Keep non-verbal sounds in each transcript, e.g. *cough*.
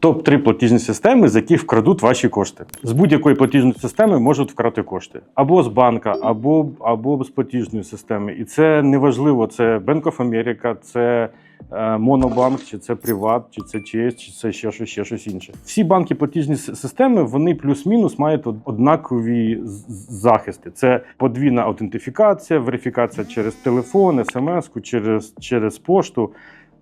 Топ-3 платіжні системи, з яких вкрадуть ваші кошти. З будь-якої платіжної системи можуть вкрати кошти. Або з банка, або, або з платіжної системи. І це неважливо, це Bank of America, це е, Монобанк, чи це Приват, чи це ЧС, чи це ще щось, ще щось інше. Всі банки платіжні системи вони плюс-мінус мають од- однакові захисти. Це подвійна аутентифікація, верифікація через телефон, смс, через, через пошту.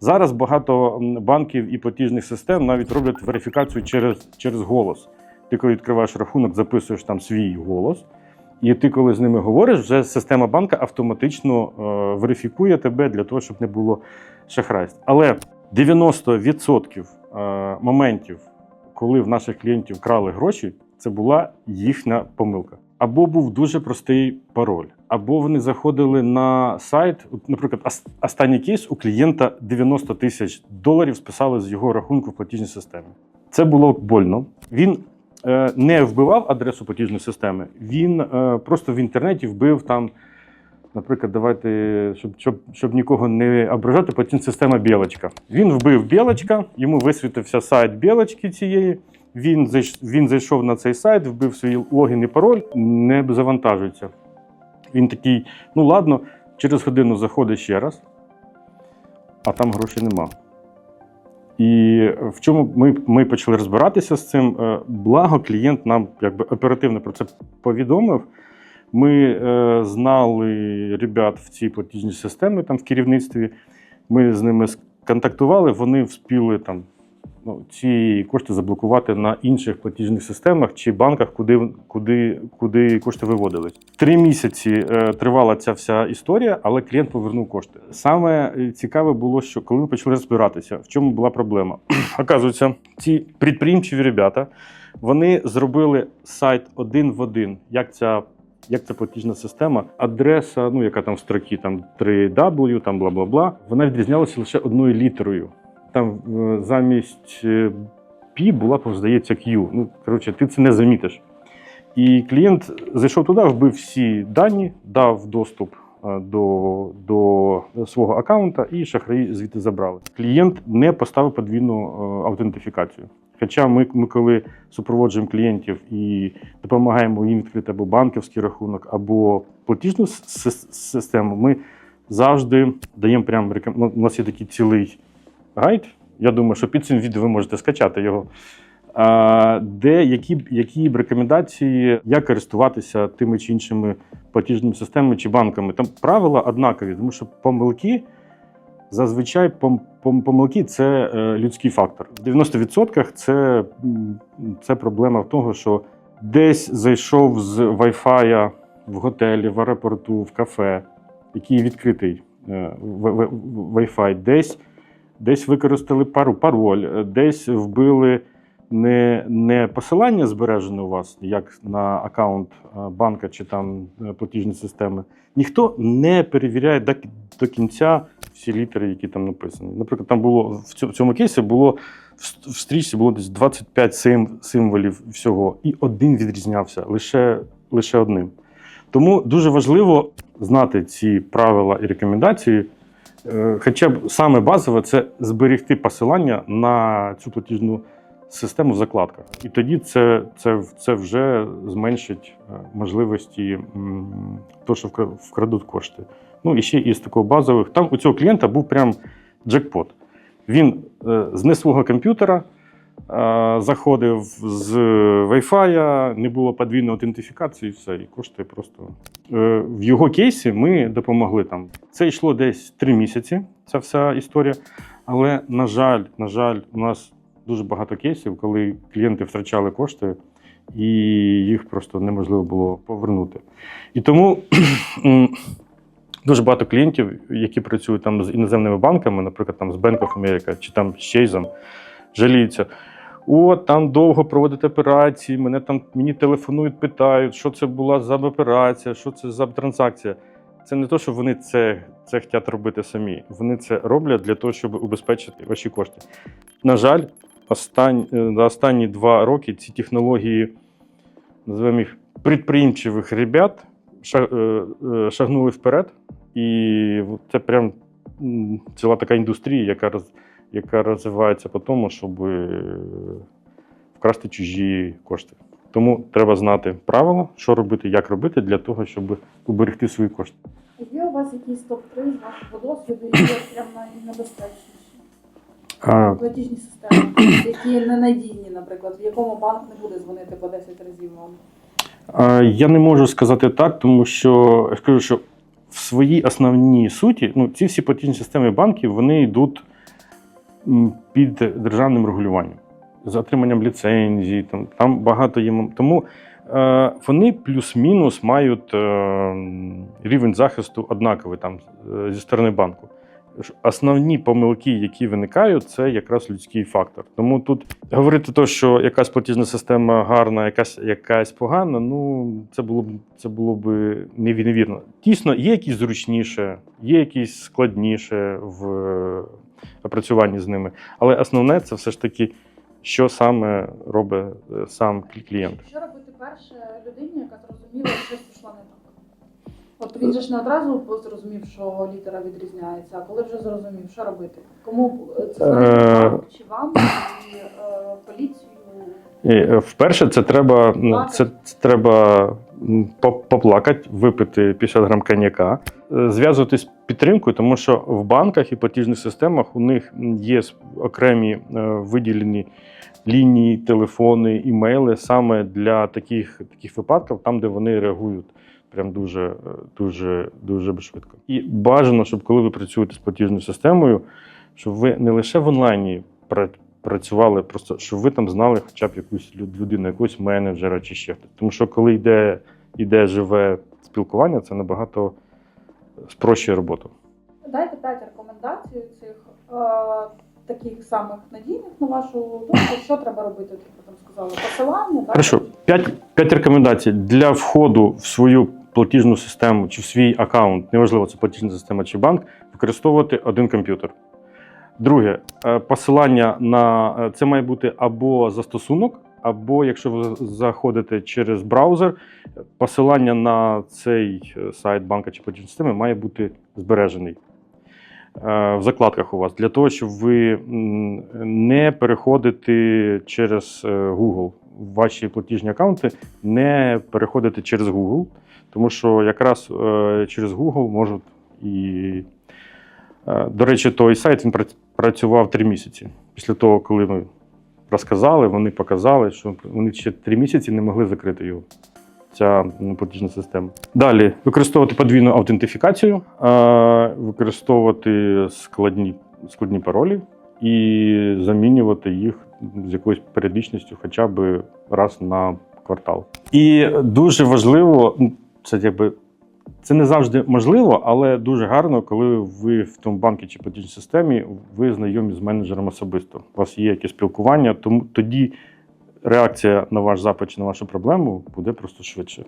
Зараз багато банків і платіжних систем навіть роблять верифікацію через, через голос. Ти коли відкриваєш рахунок, записуєш там свій голос, і ти, коли з ними говориш, вже система банка автоматично е, верифікує тебе для того, щоб не було шахрайств. Але 90% е, моментів, коли в наших клієнтів крали гроші, це була їхня помилка. Або був дуже простий пароль, або вони заходили на сайт. Наприклад, останній кейс у клієнта 90 тисяч доларів списали з його рахунку в платіжній системі. Це було больно. Він е, не вбивав адресу платіжної системи, він е, просто в інтернеті вбив там. Наприклад, давайте, щоб, щоб, щоб нікого не ображати, платіжна система Білочка. Він вбив Білочка, йому висвітився сайт Білочки цієї. Він він зайшов на цей сайт, вбив свій логін і пароль, не завантажується. Він такий: ну ладно, через годину заходить ще раз, а там грошей нема. І в чому ми, ми почали розбиратися з цим. Е, Благо, клієнт нам якби оперативно про це повідомив. Ми е, знали ребят в цій платіжній системі там в керівництві. Ми з ними контактували, вони вспіли там ну, ці кошти заблокувати на інших платіжних системах чи банках, куди, куди, куди кошти виводились. Три місяці е, тривала ця вся історія, але клієнт повернув кошти. Саме е, цікаве було, що коли ми почали розбиратися, в чому була проблема. *clears throat* Оказується, ці підприємчиві ребята вони зробили сайт один в один, як ця. Як ця платіжна система, адреса, ну яка там в строкі, там 3W, там бла бла бла, вона відрізнялася лише одною літерою. Там е, замість е, P була, здається, Q. Ну, коротше, ти це не замітиш. І клієнт зайшов туди, вбив всі дані, дав доступ е, до, до свого аккаунта, і шахраї звідти забрали. Клієнт не поставив подвійну е, аутентифікацію. Хоча ми, ми коли супроводжуємо клієнтів і допомагаємо їм відкрити або банківський рахунок, або платіжну систему, ми завжди даємо прям реком... ну, У нас є такий цілий гайд. Я думаю, що під цим відео ви можете скачати його. Де які, які б рекомендації, як користуватися тими чи іншими платіжними системами чи банками. Там правила однакові, тому що помилки зазвичай пом, пом, помилки це е, людський фактор. В 90% це, це проблема в того, що десь зайшов з Wi-Fi в готелі, в аеропорту, в кафе, який відкритий е, Wi-Fi, десь, десь використали пару пароль, е, десь вбили не, не посилання збережене у вас, як на аккаунт е, банка чи там е, платіжні системи. Ніхто не перевіряє до, до кінця всі літери, які там написані. Наприклад, там було в цьому, кейсі було в, стрічці було десь 25 сим, символів всього, і один відрізнявся лише, лише одним. Тому дуже важливо знати ці правила і рекомендації. Е, Хоча б саме базове це зберегти посилання на цю платіжну систему в закладках. І тоді це, це, це вже зменшить е, можливості того, що вкрадуть кошти. Ну і ще із такого базових. Там у цього клієнта був прям джекпот. Він е, з не свого комп'ютера заходив з Wi-Fi, не було подвійної аутентифікації, і все, і кошти просто. Е, в його кейсі ми допомогли там. Це йшло десь три місяці, ця вся історія. Але, на жаль, на жаль, у нас дуже багато кейсів, коли клієнти втрачали кошти, і їх просто неможливо було повернути. І тому *clears throat* дуже багато клієнтів, які працюють там з іноземними банками, наприклад, там з Bank of America чи там з Chase, жаліються. О, там довго проводять операції, мене там мені телефонують, питають, що це була за операція, що це за транзакція. Це не то, що вони це, це хочуть робити самі. Вони це роблять для того, щоб убезпечити ваші кошти. На жаль, остань, е, за останні два роки ці технології, називаємо їх підприємчивих ребят, е, е, шагнули вперед. І це прям ціла така індустрія, яка роз, яка розвивається по тому, щоб е, вкрасти чужі кошти. Тому треба знати правила, що робити, як робити для того, щоб уберегти свої кошти. Є у вас якісь топ-3 з вашого досвіду, які прям найнебезпечніші? А, Платіжні системи, *clears throat* які ненадійні, наприклад, в якому банк не буде дзвонити по 10 разів вам. а, я не можу сказати так, тому що я скажу, що в своїй основній суті, ну, ці всі платіжні системи банків вони йдуть під державним регулюванням, з отриманням ліцензій, там, там багато є. Тому е, вони плюс-мінус мають е, рівень захисту однаковий там, е, зі сторони банку. Основні помилки, які виникають, це якраз людський фактор. Тому тут говорити то, що якась платіжна система гарна, якась, якась погана, ну це було б це було б невірно. Дійсно, є якісь зручніше, є якісь складніше в опрацюванні з ними. Але основне це все ж таки, що саме робить е, сам клієнт. Що робити перше людині, яка зрозуміла, що щось пішло не так? От він же ж не одразу зрозумів, що літера відрізняється, а коли вже зрозумів, що робити? Кому е, це Е, зробити чи вам, е, поліцію? І, Вперше це треба, це, це треба поплакати, випити 50 грам коньяка, е, зв'язуватись з підтримкою, тому що в банках і платіжних системах у них є окремі е, виділені лінії, телефони, імейли саме для таких, таких випадків, там, де вони реагують. Прям дуже, е, дуже, дуже швидко. І бажано, щоб коли ви працюєте з платіжною системою, щоб ви не лише в онлайні працювали, просто щоб ви там знали хоча б якусь людину, якогось менеджера чи ще хтось. Тому що коли йде, йде живе спілкування, це набагато спрощує роботу. Дайте п'ять рекомендацій цих е, таких самих надійних, на вашу думку, що треба робити, як ви там сказали, посилання, так? Хорошо, п'ять, п'ять рекомендацій для входу в свою платіжну систему чи в свій аккаунт, неважливо, це платіжна система чи банк, використовувати один комп'ютер. Друге, е, посилання на е, це має бути або застосунок, або якщо ви заходите через браузер, посилання на цей е, сайт банка чи платіжної системи має бути збережений в закладках у вас для того, щоб ви не переходите через Google. Ваші платіжні аккаунти не переходити через Google, тому що якраз через Google можуть і. Е, До речі, той сайт він працював три місяці. Після того, коли ми розказали, вони показали, що вони ще три місяці не могли закрити його. Ця платіжна система. Далі використовувати подвійну аутентифікацію, е, використовувати складні, складні паролі і замінювати їх з якоюсь періодичністю, хоча б раз на квартал. І дуже важливо, це якби це не завжди можливо, але дуже гарно, коли ви в тому банку чи платіжній системі ви знайомі з менеджером особисто. У вас є якесь спілкування, тому тоді реакція на ваш запит чи на вашу проблему буде просто швидше.